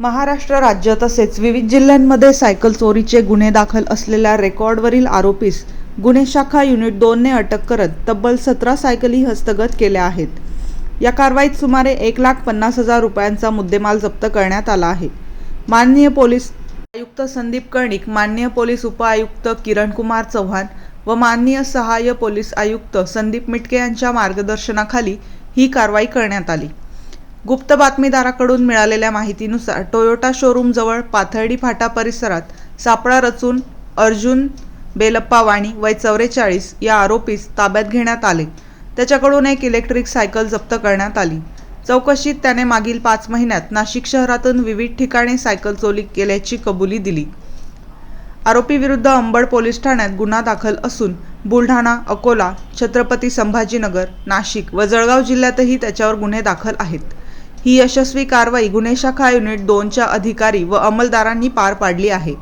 महाराष्ट्र राज्य तसेच विविध जिल्ह्यांमध्ये सायकल चोरीचे गुन्हे दाखल असलेल्या रेकॉर्डवरील आरोपीस गुन्हे शाखा युनिट दोनने अटक करत तब्बल सतरा सायकली हस्तगत केल्या आहेत. या कारवाईत सुमारे एक लाख पन्नास हजार रुपयांचा मुद्देमाल जप्त करण्यात आला आहे. माननीय पोलीस आयुक्त संदीप कर्णिक माननीय पोलीस उपआयुक्त किरण कुमार चव्हाण व माननीय सहाय्य पोलीस आयुक्त संदीप मिटके यांच्या मार्गदर्शनाखाली ही कारवाई करण्यात आली. गुप्त बातमीदाराकडून मिळालेल्या माहितीनुसार टोयोटा शोरूमजवळ पाथर्डी फाटा परिसरात सापळा रचून अर्जुन बेलप्पा वाणी वय चौवेचाळीस या आरोपीस ताब्यात घेण्यात आले. त्याच्याकडून एक इलेक्ट्रिक सायकल जप्त करण्यात आली. चौकशीत त्याने मागील पाच महिन्यात नाशिक शहरातून विविध ठिकाणी सायकल चोरी केल्याची कबुली दिली. आरोपीविरुद्ध अंबड पोलीस ठाण्यात गुन्हा दाखल असून बुलढाणा अकोला छत्रपती संभाजीनगर नाशिक व जळगाव जिल्ह्यातही त्याच्यावर गुन्हे दाखल आहेत. ही यशस्वी कारवाई गुन्हे शाखा युनिट दोनच्या अधिकारी व अंमलदारांनी पार पाडली आहे.